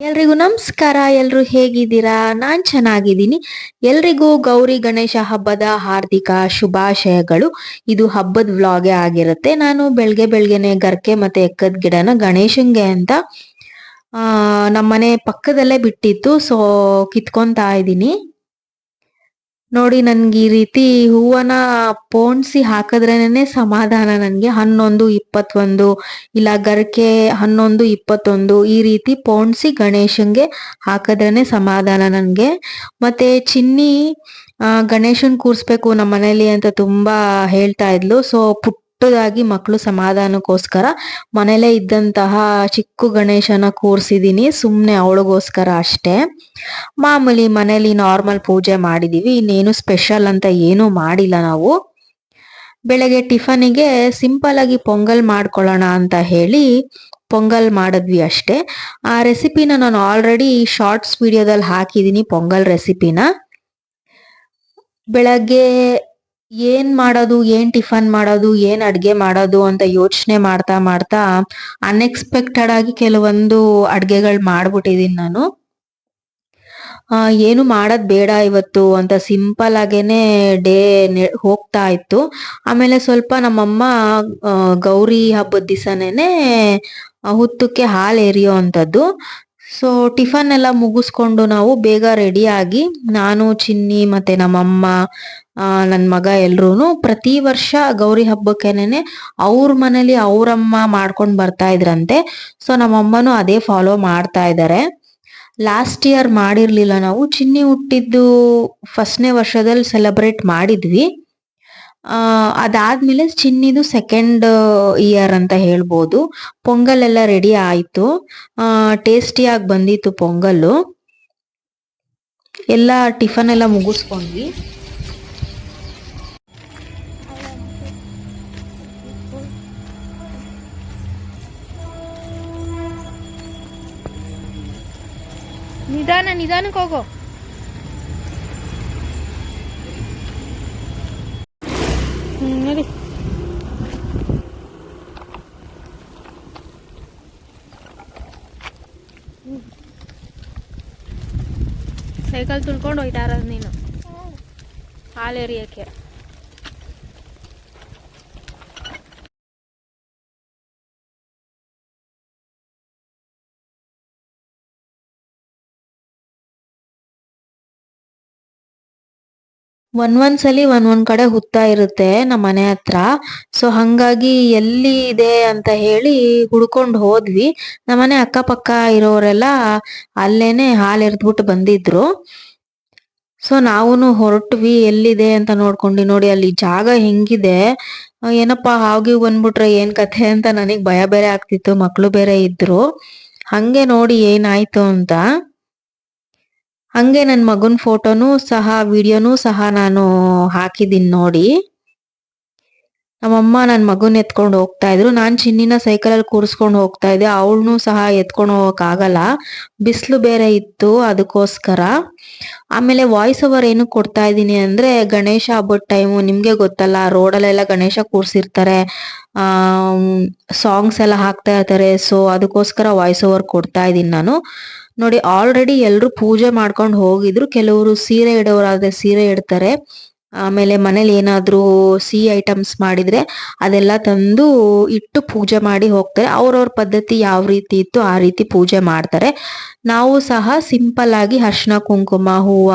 ಎಲ್ರಿಗೂ ನಮಸ್ಕಾರ, ಎಲ್ರು ಹೇಗಿದ್ದೀರಾ? ನಾನ್ ಚೆನ್ನಾಗಿದ್ದೀನಿ. ಎಲ್ರಿಗೂ ಗೌರಿ ಗಣೇಶ ಹಬ್ಬದ ಹಾರ್ದಿಕ ಶುಭಾಶಯಗಳು. ಇದು ಹಬ್ಬದ ವ್ಲಾಗೆ ಆಗಿರುತ್ತೆ. ನಾನು ಬೆಳಗ್ಗೆ ಬೆಳಗ್ಗೆನೆ ಗರ್ಕೆ ಮತ್ತೆ ಎಕ್ಕದ ಗಿಡನ ಗಣೇಶಂಗೆ ಅಂತ, ಆ, ನಮ್ಮನೆ ಪಕ್ಕದಲ್ಲೇ ಬಿಟ್ಟಿತ್ತು. ಸೊ ಕಿತ್ಕೊಂತ ಇದ್ದೀನಿ. ನೋಡಿ ನನ್ಗೆ ಈ ರೀತಿ ಹೂವನ ಪೋಣಿಸಿ ಹಾಕಿದ್ರೇನೆ ಸಮಾಧಾನ ನನ್ಗೆ. ಹನ್ನೊಂದು, ಇಪ್ಪತ್ತೊಂದು, ಇಲ್ಲ ಗರ್ಕೆ ಹನ್ನೊಂದು, ಇಪ್ಪತ್ತೊಂದು ಈ ರೀತಿ ಪೋಣಿಸಿ ಗಣೇಶನ್ಗೆ ಹಾಕಿದ್ರೇನೆ ಸಮಾಧಾನ ನನ್ಗೆ. ಮತ್ತೆ ಚಿನ್ನಿ ಗಣೇಶನ್ ಕೂರಿಸ್ಬೇಕು ನಮ್ಮ ಮನೇಲಿ ಅಂತ ತುಂಬಾ ಹೇಳ್ತಾ ಇದ್ಲು. ಸೊ ಪುಟ್ಟದಾಗಿ ಮಕ್ಕಳು ಸಮಾಧಾನಕ್ಕೋಸ್ಕರ ಮನೇಲೇ ಇದ್ದಂತಹ ಚಿಕ್ಕ ಗಣೇಶನ ಕೂರ್ಸಿದೀನಿ ಸುಮ್ಮನೆ ಅವಳಿಗೋಸ್ಕರ ಅಷ್ಟೇ. ಮಾಮೂಲಿ ಮನೇಲಿ ನಾರ್ಮಲ್ ಪೂಜೆ ಮಾಡಿದೀವಿ, ಇನ್ನೇನು ಸ್ಪೆಷಲ್ ಅಂತ ಏನೂ ಮಾಡಿಲ್ಲ ನಾವು. ಬೆಳಗ್ಗೆ ಟಿಫನಿಗೆ ಸಿಂಪಲ್ ಆಗಿ ಪೊಂಗಲ್ ಮಾಡ್ಕೊಳ್ಳೋಣ ಅಂತ ಹೇಳಿ ಪೊಂಗಲ್ ಮಾಡಿದ್ವಿ ಅಷ್ಟೇ. ಆ ರೆಸಿಪಿನ ನಾನು ಆಲ್ರೆಡಿ ಶಾರ್ಟ್ಸ್ ವಿಡಿಯೋದಲ್ಲಿ ಹಾಕಿದ್ದೀನಿ ಪೊಂಗಲ್ ರೆಸಿಪಿನ ಬೆಳಗ್ಗೆ ಏನ್ ಮಾಡೋದು, ಏನ್ ಟಿಫನ್ ಮಾಡೋದು, ಏನ್ ಅಡ್ಗೆ ಮಾಡೋದು ಅಂತ ಯೋಚನೆ ಮಾಡ್ತಾ ಮಾಡ್ತಾ ಅನ್ಎಕ್ಸ್ಪೆಕ್ಟೆಡ್ ಆಗಿ ಕೆಲವೊಂದು ಅಡ್ಗೆಗಳು ಮಾಡ್ಬಿಟ್ಟಿದೀನಿ ನಾನು. ಆ, ಏನು ಮಾಡೋದ್ ಬೇಡ ಇವತ್ತು ಅಂತ ಸಿಂಪಲ್ ಆಗೇನೆ ಡೇ ಹೋಗ್ತಾ ಇತ್ತು. ಆಮೇಲೆ ಸ್ವಲ್ಪ ನಮ್ಮಮ್ಮ ಗೌರಿ ಹಬ್ಬದ ದಿವಸನೇನೆ ಹುತ್ತಕ್ಕೆ ಹಾಲು ಎರಿಯೋ ಅಂತದ್ದು ಸೊ ಟಿಫನ್ ಎಲ್ಲ ಮುಗಿಸ್ಕೊಂಡು ನಾವು ಬೇಗ ರೆಡಿ ಆಗಿ ನಾನು, ಚಿನ್ನಿ ಮತ್ತೆ ನಮ್ಮಮ್ಮ ನನ್ನ ನನ್ ಮಗ ಎಲ್ರೂ ಪ್ರತಿ ವರ್ಷ ಗೌರಿ ಹಬ್ಬಕ್ಕೆನೆ ಅವ್ರ ಮನೇಲಿ ಅವರಮ್ಮ ಮಾಡ್ಕೊಂಡು ಬರ್ತಾ ಇದ್ರಂತೆ. ಸೊ ನಮ್ಮಮ್ಮನು ಅದೇ ಫಾಲೋ ಮಾಡ್ತಾ ಇದ್ದಾರೆ ಲಾಸ್ಟ್ ಇಯರ್ ಮಾಡಿರ್ಲಿಲ್ಲ ನಾವು. ಚಿನ್ನಿ ಹುಟ್ಟಿದ್ದು ಫಸ್ಟ್ನೇ ವರ್ಷದಲ್ಲಿ ಸೆಲೆಬ್ರೇಟ್ ಮಾಡಿದ್ವಿ. ಅದಾದ್ಮೇಲೆ ಚಿನ್ನಿದು ಸೆಕೆಂಡ್ ಇಯರ್ ಅಂತ ಹೇಳ್ಬೋದು. ಪೊಂಗಲ್ ಎಲ್ಲ ರೆಡಿ ಆಯಿತು ಟೇಸ್ಟಿಯಾಗಿ ಬಂದಿತ್ತು ಪೊಂಗಲ್ಲು ಎಲ್ಲ ಟಿಫನ್ ಎಲ್ಲ ಮುಗಿಸ್ಕೊಂಡ್ವಿ. ನಿಧಾನ, ನಿಧಾನಕ್ಕೆ ಹೋಗು. ಸೈಕಲ್ ತುಳ್ಕೊಂಡು ಹೋಯ್ತಾರ ನೀನು. ಹಾಲು ಎರಿಯಕ್ಕೆ ಒಂದ್ ಒಂದ್ ಸಲಿ ಒಂದ್ ಒಂದ್ ಕಡೆ ಹುತ್ತ ಇರುತ್ತೆ ನಮ್ಮ ಮನೆ ಹತ್ರ. ಸೊ ಹಂಗಾಗಿ ಎಲ್ಲಿ ಇದೆ ಅಂತ ಹೇಳಿ ಹುಡ್ಕೊಂಡ್ ಹೋದ್ವಿ. ನಮ್ಮನೆ ಅಕ್ಕಪಕ್ಕ ಇರೋರೆಲ್ಲ ಅಲ್ಲೇನೆ ಹಾಲ್ ಬಂದಿದ್ರು. ಸೊ ನಾವುನು ಹೊರಟ್ವಿ. ಎಲ್ಲಿದೆ ಅಂತ ನೋಡ್ಕೊಂಡಿ ನೋಡಿ, ಅಲ್ಲಿ ಜಾಗ ಹೆಂಗಿದೆ? ಏನಪ್ಪಾ ಹಾಗೆ ಬಂದ್ಬಿಟ್ರೆ ಏನ್ ಕಥೆ ಅಂತ ನನಗ್ ಭಯ ಬೇರೆ ಆಗ್ತಿತ್ತು. ಮಕ್ಳು ಬೇರೆ ಇದ್ರು. ಹಂಗೆ ನೋಡಿ ಏನಾಯ್ತು ಅಂತ. ಹಂಗೆ ನನ್ನ ಮಗನ ಫೋಟೋನು ಸಹ ವಿಡಿಯೋನು ಸಹ ನಾನು ಹಾಕಿದೀನಿ ನೋಡಿ. ನಮ್ಮಮ್ಮ ನನ್ ಮಗನ್ ಎತ್ಕೊಂಡು ಹೋಗ್ತಾ ಇದ್ರು. ನಾನ್ ಚಿನ್ನಿನ ಸೈಕಲ್ ಅಲ್ಲಿ ಕೂರಿಸ್ಕೊಂಡು ಹೋಗ್ತಾ ಇದ್ದೆ. ಅವಳನ್ನು ಸಹ ಎತ್ಕೊಂಡು ಹೋಗಕ್ ಆಗಲ್ಲ. ಬಿಸಿಲು ಬೇರೆ ಇತ್ತು ಅದಕ್ಕೋಸ್ಕರ. ಆಮೇಲೆ ವಾಯ್ಸ್ ಓವರ್ ಏನು ಕೊಡ್ತಾ ಇದ್ದೀನಿ ಅಂದ್ರೆ, ಗಣೇಶ ಹಬ್ಬದ ಟೈಮು ನಿಮ್ಗೆ ಗೊತ್ತಲ್ಲ, ರೋಡಲ್ಲೆಲ್ಲ ಗಣೇಶ ಕೂರ್ಸಿರ್ತಾರೆ. ಆ ಸಾಂಗ್ಸ್ ಎಲ್ಲ ಹಾಕ್ತಾ ಇರ್ತಾರೆ. ಸೊ ಅದಕ್ಕೋಸ್ಕರ ವಾಯ್ಸ್ ಓವರ್ ಕೊಡ್ತಾ ಇದೀನಿ ನಾನು. ನೋಡಿ ಆಲ್ರೆಡಿ ಎಲ್ಲರೂ ಪೂಜೆ ಮಾಡ್ಕೊಂಡು ಹೋಗಿದ್ರು. ಕೆಲವರು ಸೀರೆ ಇಡೋರಾದ್ರೆ ಸೀರೆ ಇಡ್ತಾರೆ. ಆಮೇಲೆ ಮನೇಲಿ ಏನಾದರೂ ಸಿಹಿ ಐಟಮ್ಸ್ ಮಾಡಿದ್ರೆ ಅದೆಲ್ಲ ತಂದು ಇಟ್ಟು ಪೂಜೆ ಮಾಡಿ ಹೋಗ್ತಾರೆ. ಅವ್ರವ್ರ ಪದ್ಧತಿ ಯಾವ ರೀತಿ ಇತ್ತು ಆ ರೀತಿ ಪೂಜೆ ಮಾಡ್ತಾರೆ. ನಾವು ಸಹ ಸಿಂಪಲ್ ಆಗಿ ಅರ್ಶಿನ ಕುಂಕುಮ, ಹೂವ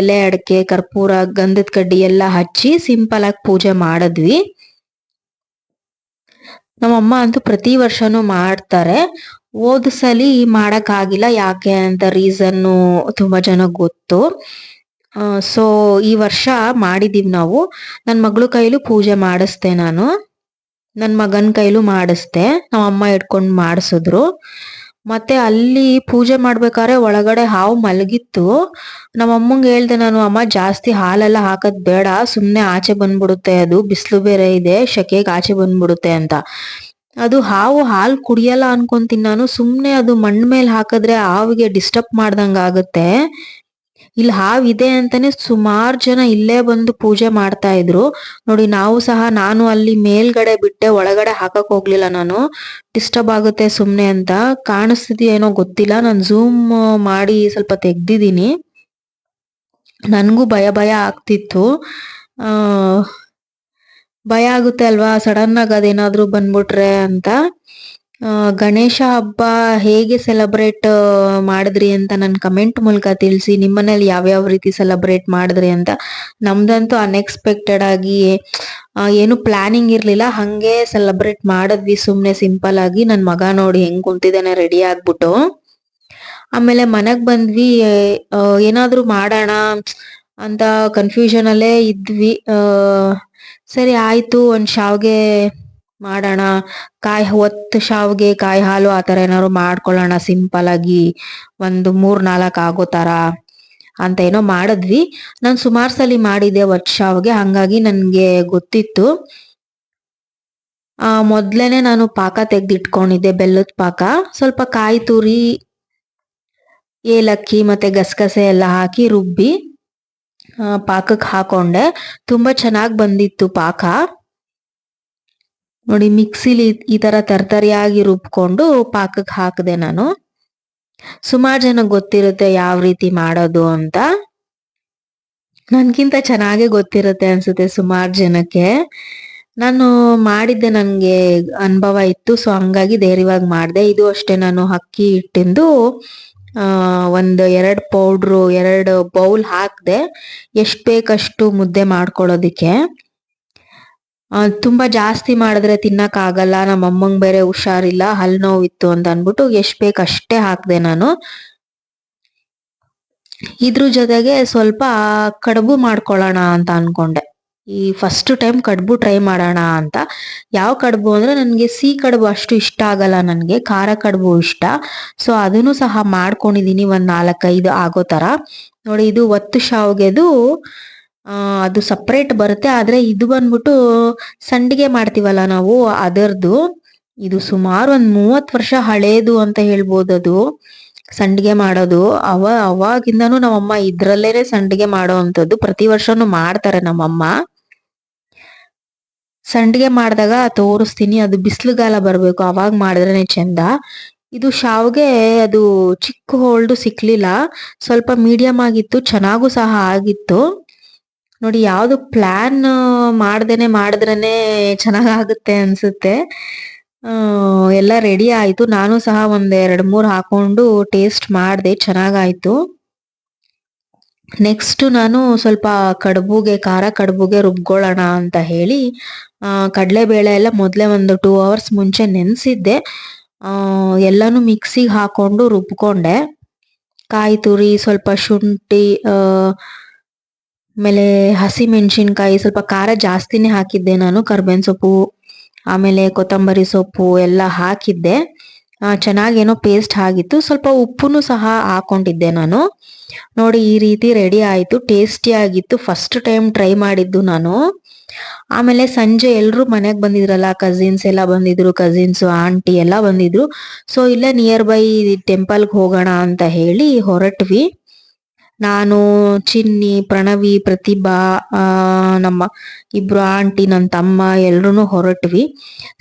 ಎಲೆ, ಅಡಿಕೆ, ಕರ್ಪೂರ, ಗಂಧದ ಕಡ್ಡಿ ಎಲ್ಲ ಹಚ್ಚಿ ಸಿಂಪಲ್ ಆಗಿ ಪೂಜೆ ಮಾಡಿದ್ವಿ. ನಮ್ಮಮ್ಮ ಅಂತೂ ಪ್ರತಿ ವರ್ಷನೂ ಮಾಡ್ತಾರೆ. ಹೋದ ಸಲಿ ಮಾಡಕ್ ಆಗಿಲ್ಲ ಯಾಕೆ ಅಂತ ರೀಸನ್ನು ತುಂಬಾ ಜನ ಗೊತ್ತು. ಸೊ ಈ ವರ್ಷ ಮಾಡಿದೀವಿ ನಾವು. ನನ್ನ ಮಗಳ ಕೈಲೂ ಪೂಜೆ ಮಾಡಿಸ್ದೆ ನಾನು. ನನ್ನ ಮಗನ ಕೈಲೂ ಮಾಡಿಸ್ದೆ. ನಮ್ಮ ಅಮ್ಮ ಇಟ್ಕೊಂಡು ಮಾಡಿಸಿದ್ರು. ಮತ್ತೆ ಅಲ್ಲಿ ಪೂಜೆ ಮಾಡ್ಬೇಕಾದ್ರೆ ಒಳಗಡೆ ಹಾವು ಮಲಗಿತ್ತು. ನಮ್ಮ ಅಮ್ಮಂಗೆ ಹೇಳ್ದೆ ನಾನು, ಅಮ್ಮ, ಜಾಸ್ತಿ ಹಾಲೆಲ್ಲ ಹಾಕದ್ ಬೇಡ. ಸುಮ್ಮನೆ ಆಚೆ ಬಂದ್ಬಿಡುತ್ತೆ ಅದು. ಬಿಸಿಲು ಬೇರೆ ಇದೆ. ಶೆಕೆಗೆ ಆಚೆ ಬಂದ್ಬಿಡುತ್ತೆ ಅಂತ. ಅದು ಹಾವು ಹಾಲು ಕುಡಿಯಲ್ಲ ಅನ್ಕೊಂತೀನಿ ನಾನು. ಸುಮ್ಮನೆ ಅದು ಮಣ್ಣು ಮೇಲೆ ಹಾಕಿದ್ರೆ ಹಾವಿಗೆ ಡಿಸ್ಟರ್ಬ್ ಮಾಡ್ದಂಗ ಆಗುತ್ತೆ. ಇಲ್ಲಿ ಹಾವಿದೆ ಅಂತಾನೆ ಸುಮಾರು ಜನ ಇಲ್ಲೇ ಬಂದು ಪೂಜೆ ಮಾಡ್ತಾ ಇದ್ರು. ನೋಡಿ ನಾವು ಸಹ ನಾನು ಅಲ್ಲಿ ಮೇಲ್ಗಡೆ ಬಿಟ್ಟೆ, ಒಳಗಡೆ ಹಾಕಕ್ ಹೋಗ್ಲಿಲ್ಲ ನಾನು. ಡಿಸ್ಟರ್ಬ್ ಆಗುತ್ತೆ ಸುಮ್ನೆ ಅಂತ. ಕಾಣಿಸ್ತಿದ್ಯೋ ಗೊತ್ತಿಲ್ಲ. ನಾನು ಝೂಮ್ ಮಾಡಿ ಸ್ವಲ್ಪ ತೆಗ್ದಿದ್ದೀನಿ. ನನ್ಗೂ ಭಯ ಭಯ ಆಗ್ತಿತ್ತು. ಭಯ ಆಗುತ್ತೆ ಅಲ್ವಾ? ಸಡನ್ ಆಗಿ ಅದೇನಾದ್ರೂ ಬಂದ್ಬಿಟ್ರೆ ಅಂತ. ಗಣೇಶ ಹಬ್ಬ ಹೇಗೆ ಸೆಲೆಬ್ರೇಟ್ ಮಾಡಿದ್ರಿ ಅಂತ ನನ್ನ ಕಮೆಂಟ್ ಮೂಲಕ ತಿಳಿಸಿ, ನಿಮ್ಮನೇಲಿ ಯಾವ್ಯಾವ ರೀತಿ ಸೆಲೆಬ್ರೇಟ್ ಮಾಡಿದ್ರಿ ಅಂತ. ನಮ್ದಂತೂ ಅನ್ಎಕ್ಸ್ಪೆಕ್ಟೆಡ್ ಆಗಿ ಏನು ಪ್ಲಾನಿಂಗ್ ಇರ್ಲಿಲ್ಲ, ಹಂಗೆ ಸೆಲೆಬ್ರೇಟ್ ಮಾಡಿದ್ವಿ ಸುಮ್ಮನೆ ಸಿಂಪಲ್ ಆಗಿ. ನನ್ನ ಮಗ ನೋಡಿ ಹೆಂಗ್ ಕುಂತಿದ್ದಾನೆ ರೆಡಿ ಆಗ್ಬಿಟ್ಟು. ಆಮೇಲೆ ಮನೆಗೆ ಬಂದ್ವಿ ಏನಾದ್ರೂ ಮಾಡೋಣ ಅಂತ ಕನ್ಫ್ಯೂಷನ್ ಅಲ್ಲೇ ಇದ್ವಿ. ಸರಿ ಆಯ್ತು, ಒಂದು ಶಾವ್ಗೆ ಮಾಡೋಣ. ಕಾಯಿ ಒತ್ತು ಶಾವ್ಗೆ ಕಾಯಿ ಹಾಲು ಆ ಥರ ಏನಾದ್ರು ಮಾಡ್ಕೊಳ್ಳೋಣ ಸಿಂಪಲ್ ಆಗಿ. ಒಂದು ಮೂರ್ ನಾಲ್ಕು ಆಗೋ ಥರ. ಅಂತ ಏನೋ ಮಾಡಿದ್ವಿ. ನಾನು ಸುಮಾರು ಸಲ ಮಾಡಿದ್ದೆ ಒತ್ತು ಶಾವ್ಗೆ. ಹಂಗಾಗಿ ನನಗೆ ಗೊತ್ತಿತ್ತು. ಆ, ಮೊದ್ಲೇನೆ ನಾನು ಪಾಕ ತೆಗೆದಿಟ್ಕೊಂಡಿದ್ದೆ, ಬೆಲ್ಲದ ಪಾಕ. ಸ್ವಲ್ಪ ಕಾಯಿ ತುರಿ, ಏಲಕ್ಕಿ ಮತ್ತೆ ಗಸಗಸೆ ಎಲ್ಲ ಹಾಕಿ ರುಬ್ಬಿ ಪಾಕಕ್ಕೆ ಹಾಕೊಂಡೆ. ತುಂಬಾ ಚೆನ್ನಾಗಿ ಬಂದಿತ್ತು ಪಾಕ. ನೋಡಿ, ಮಿಕ್ಸಿಲಿ ಈ ತರ ತರ್ತರಿಯಾಗಿ ರುಬ್ಕೊಂಡು ಪಾಕಕ್ಕೆ ಹಾಕಿದೆ ನಾನು. ಸುಮಾರು ಜನ ಗೊತ್ತಿರುತ್ತೆ ಯಾವ ರೀತಿ ಮಾಡೋದು ಅಂತ. ನನ್ಗಿಂತ ಚೆನ್ನಾಗೇ ಗೊತ್ತಿರುತ್ತೆ ಅನ್ಸುತ್ತೆ ಸುಮಾರು ಜನಕ್ಕೆ. ನಾನು ಮಾಡಿದ್ದೆ ನನಗೆ ಅನುಭವ ಇತ್ತು, ಸೊ ಹಂಗಾಗಿ ಧೈರ್ಯವಾಗಿ ಮಾಡಿದೆ. ಇದು ಅಷ್ಟೇ ನಾನು ಅಕ್ಕಿ ಹಿಟ್ಟಿಂದು ಒಂದು ಎರಡು ಪೌಡ್ರು, ಎರಡು ಬೌಲ್ ಹಾಕಿದೆ. ಎಷ್ಟು ಬೇಕಷ್ಟು ಮುದ್ದೆ ಮಾಡ್ಕೊಳ್ಳೋದಿಕ್ಕೆ. ತುಂಬಾ ಜಾಸ್ತಿ ಮಾಡಿದ್ರೆ ತಿನ್ನಕ್ ಆಗಲ್ಲ ನಮ್ಮ ಅಮ್ಮಂಗ್ ಬೇರೆ ಹುಷಾರಿಲ್ಲ, ಹಲ್ ನೋವಿತ್ತು ಅಂತ ಅನ್ಬಿಟ್ಟು ಎಷ್ಟ್ ಬೇಕ್ ಅಷ್ಟೇ ಹಾಕ್ದೆ ನಾನು. ಇದ್ರ ಜೊತೆಗೆ ಸ್ವಲ್ಪ ಕಡುಬು ಮಾಡ್ಕೊಳ್ಳೋಣ ಅಂತ ಅನ್ಕೊಂಡೆ. ಈ ಫಸ್ಟ್ ಟೈಮ್ ಕಡುಬು ಟ್ರೈ ಮಾಡೋಣ ಅಂತ. ಯಾವ ಕಡುಬು ಅಂದ್ರೆ ನನ್ಗೆ ಸಿಹಿ ಕಡುಬು ಅಷ್ಟು ಇಷ್ಟ ಆಗಲ್ಲ ನನ್ಗೆ, ಖಾರ ಕಡುಬು ಇಷ್ಟ. ಸೊ ಅದನ್ನು ಸಹ ಮಾಡ್ಕೊಂಡಿದೀನಿ ಒಂದ್ ನಾಲ್ಕೈದು ಆಗೋ ತರ. ನೋಡಿ, ಇದು ಒತ್ತು ಶಾವ್ಗೆದು ಅದು ಸಪ್ರೇಟ್ ಬರುತ್ತೆ. ಆದ್ರೆ ಇದು ಬಂದ್ಬಿಟ್ಟು ಸಂಡಿಗೆ ಮಾಡ್ತೀವಲ್ಲ ನಾವು, ಅದರದು. ಇದು ಸುಮಾರು ಒಂದ್ ಮೂವತ್ ವರ್ಷ ಹಳೇದು ಅಂತ ಹೇಳ್ಬೋದು ಅದು ಸಂಡಿಗೆ ಮಾಡೋದು. ಅವ, ಅವಾಗಿಂದನೂ ನಮ್ಮಮ್ಮ ಇದ್ರಲ್ಲೇನೆ ಸಂಡಿಗೆ ಮಾಡೋ ಅಂಥದ್ದು. ಪ್ರತಿ ವರ್ಷನೂ ಮಾಡ್ತಾರೆ ನಮ್ಮಮ್ಮ. ಸಂಡಿಗೆ ಮಾಡಿದಾಗ ತೋರಿಸ್ತೀನಿ, ಅದು ಬಿಸಿಲುಗಾಲ ಬರಬೇಕು. ಅವಾಗ ಮಾಡಿದ್ರೇನೆ ಚೆಂದ. ಇದು ಶಾವ್ಗೆ ಅದು ಚಿಕ್ಕ ಹೋಲ್ಡು ಸಿಕ್ಲಿಲ್ಲ. ಸ್ವಲ್ಪ ಮೀಡಿಯಂ ಆಗಿತ್ತು, ಚೆನ್ನಾಗೂ ಸಹ ಆಗಿತ್ತು. ನೋಡಿ, ಯಾವ್ದು ಪ್ಲಾನ್ ಮಾಡ್ದೇನೆ, ಮಾಡಿದ್ರೇನೆ ಚೆನ್ನಾಗಾಗುತ್ತೆ ಅನ್ಸುತ್ತೆ. ಎಲ್ಲ ರೆಡಿ ಆಯ್ತು. ನಾನು ಸಹ ಒಂದ್ ಎರಡ್ ಮೂರ್ ಹಾಕೊಂಡು ಟೇಸ್ಟ್ ಮಾಡ್ದೆ, ಚೆನ್ನಾಗಾಯ್ತು. ನೆಕ್ಸ್ಟ್ ನಾನು ಸ್ವಲ್ಪ ಕಡುಬುಗೆ, ಖಾರ ಕಡುಬುಗೆ ರುಬ್ಕೊಳ್ಳೋಣ ಅಂತ ಹೇಳಿ ಕಡಲೆಬೇಳೆ ಎಲ್ಲ ಮೊದಲೇ ಒಂದು ಟೂ ಅವರ್ಸ್ ಮುಂಚೆ ನೆನೆಸಿದ್ದೆ. ಎಲ್ಲಾನು ಮಿಕ್ಸಿಗೆ ಹಾಕೊಂಡು ರುಬ್ಕೊಂಡೆ. ಕಾಯಿ ತುರಿ, ಸ್ವಲ್ಪ ಶುಂಠಿ ಆಮೇಲೆ ಹಸಿ ಮೆಣಸಿನ್ಕಾಯಿ ಸ್ವಲ್ಪ ಖಾರ ಜಾಸ್ತಿನೇ ಹಾಕಿದ್ದೆ ನಾನು, ಕರ್ಬೇವಿನ ಸೊಪ್ಪು, ಆಮೇಲೆ ಕೊತ್ತಂಬರಿ ಸೊಪ್ಪು ಎಲ್ಲ ಹಾಕಿದ್ದೆ. ಚೆನ್ನಾಗೇನೋ ಪೇಸ್ಟ್ ಆಗಿತ್ತು. ಸ್ವಲ್ಪ ಉಪ್ಪುನು ಸಹ ಹಾಕೊಂಡಿದ್ದೆ ನಾನು. ನೋಡಿ, ಈ ರೀತಿ ರೆಡಿ ಆಯಿತು. ಟೇಸ್ಟಿ ಆಗಿತ್ತು. ಫಸ್ಟ್ ಟೈಮ್ ಟ್ರೈ ಮಾಡಿದ್ದು ನಾನು. ಆಮೇಲೆ ಸಂಜೆ ಎಲ್ಲರೂ ಮನೆಗೆ ಬಂದಿದ್ರಲ್ಲ ಕಸಿನ್ಸ್ ಎಲ್ಲ ಬಂದಿದ್ರು ಕಸಿನ್ಸ್ ಆಂಟಿ ಎಲ್ಲ ಬಂದಿದ್ರು. ಸೊ ಇಲ್ಲೇ ನಿಯರ್ ಬೈ ಟೆಂಪಲ್ಗೆ ಹೋಗೋಣ ಅಂತ ಹೇಳಿ ಹೊರಟ್ವಿ. ನಾನು, ಚಿನ್ನಿ, ಪ್ರಣವಿ, ಪ್ರತಿಭಾ ನಮ್ಮ ಇಬ್ರು ಆಂಟಿ ನನ್ನ ತಮ್ಮ ಎಲ್ರು ಹೊರಟ್ವಿ.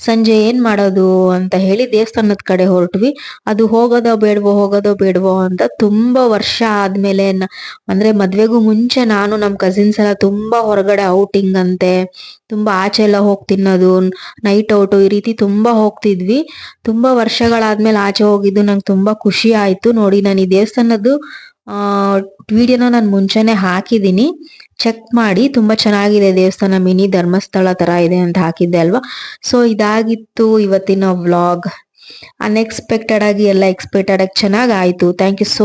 ಸಂಜೆ ಏನ್ ಮಾಡೋದು ಅಂತ ಹೇಳಿ ದೇವಸ್ಥಾನದ ಕಡೆ ಹೊರಟ್ವಿ. ಅದು ಹೋಗೋದೋ ಬೇಡವೋ ಹೋಗೋದೋ ಬೇಡವೋ ಅಂತ ತುಂಬಾ ವರ್ಷ ಆದ್ಮೇಲೆ ಅಂದ್ರೆ ಮದ್ವೆಗೂ ಮುಂಚೆ ನಾನು ನಮ್ಮ ಕಸಿನ್ಸ್ ಎಲ್ಲ ತುಂಬಾ ಹೊರಗಡೆ ಔಟಿಂಗ್ ಅಂತೆ, ತುಂಬಾ ಆಚೆ ಎಲ್ಲ ಹೋಗಿ ತಿನ್ನೋದು ನೈಟ್ ಔಟು ಈ ರೀತಿ ತುಂಬಾ ಹೋಗ್ತಿದ್ವಿ. ತುಂಬಾ ವರ್ಷಗಳಾದ್ಮೇಲೆ ಆಚೆ ಹೋಗಿದ್ದು ನಂಗೆ ತುಂಬಾ ಖುಷಿ ಆಯ್ತು. ನೋಡಿ, ನಾನು ಈ ದೇವಸ್ಥಾನದ್ದು ವಿಡಿಯೋನ ನಾನು ಮುಂಚೆನೆ ಹಾಕಿದ್ದೀನಿ. ಚೆಕ್ ಮಾಡಿ, ತುಂಬಾ ಚೆನ್ನಾಗಿದೆ ದೇವಸ್ಥಾನ, ಮಿನಿ ಧರ್ಮಸ್ಥಳ ತರ ಇದೆ ಅಂತ ಹಾಕಿದ್ದೆ ಅಲ್ವಾ? ಸೊ ಇದಾಗಿತ್ತು ಇವತ್ತಿನ ವ್ಲಾಗ್ ಅನ್ಎಕ್ಸ್ಪೆಕ್ಟೆಡ್ ಆಗಿ ಎಲ್ಲ ಎಕ್ಸ್ಪೆಕ್ಟೆಡ್ ಆಗಿ ಚೆನ್ನಾಗ್ ಆಯ್ತು. Thank you so